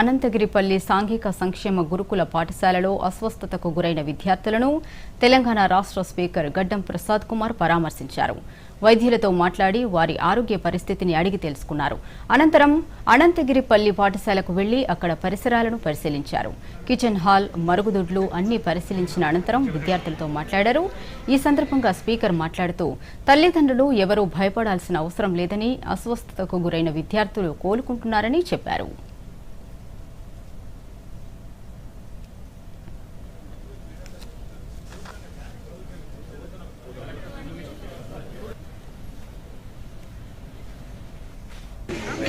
అనంతగిరిపల్లి సాంఘిక సంక్షేమ గురుకుల పాఠశాలలో అస్వస్థతకు గురైన విద్యార్థులను తెలంగాణ రాష్ట్ర స్పీకర్ గడ్డం ప్రసాద్ కుమార్ పరామర్శించారు. వైద్యులతో మాట్లాడి వారి ఆరోగ్య పరిస్థితిని అడిగి తెలుసుకున్నారు. అనంతరం అనంతగిరిపల్లి పాఠశాలకు వెళ్ళి అక్కడ పరిసరాలను పరిశీలించారు. కిచెన్ హాల్ మరుగుదొడ్లు అన్ని పరిశీలించిన అనంతరం విద్యార్థులతో మాట్లాడారు. ఈ సందర్భంగా స్పీకర్ మాట్లాడుతూ తల్లిదండ్రులు ఎవరూ భయపడాల్సిన అవసరం లేదని అస్వస్థతకు గురైన విద్యార్థులు కోలుకుంటున్నారని చెప్పారు.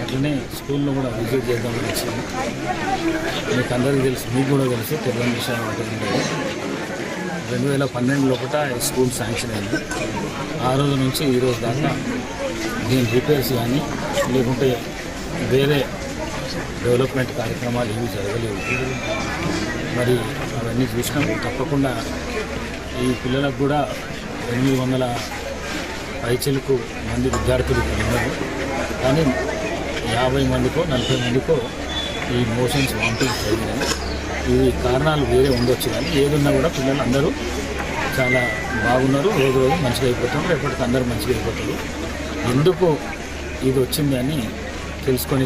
అట్లనే స్కూల్లో కూడా విజిట్ చేద్దామని వచ్చింది మీకు అందరికీ తెలుసు మీకు కూడా తెలుసు తెలియని విషయం ఉంటుంది రెండు వేల పన్నెండు లోపల స్కూల్ శాంక్షన్ అయింది. ఆ రోజు నుంచి ఈ రోజు దాకా దీని రిపేర్స్ కానీ లేకుంటే వేరే డెవలప్మెంట్ కార్యక్రమాలు ఏవి జరగలేవు మరి అవన్నీ చూసినాం. తప్పకుండా ఈ పిల్లలకు కూడా ఎనిమిది వందల పైచలకు మంది విద్యార్థులు ఉన్నారు. కానీ యాభై మందికో నలభై మందికో ఈ మోషన్స్ వామిటింగ్స్ జరిగినాయి. ఇవి కారణాలు వేరే ఉండొచ్చు కానీ ఏదున్నా కూడా పిల్లలు అందరూ చాలా బాగున్నారు. రోజు రోజు మంచిగా అయిపోతారు. రేపటికి అందరూ మంచిగా అయిపోతారు. ఎందుకు ఇది వచ్చింది అని తెలుసుకొని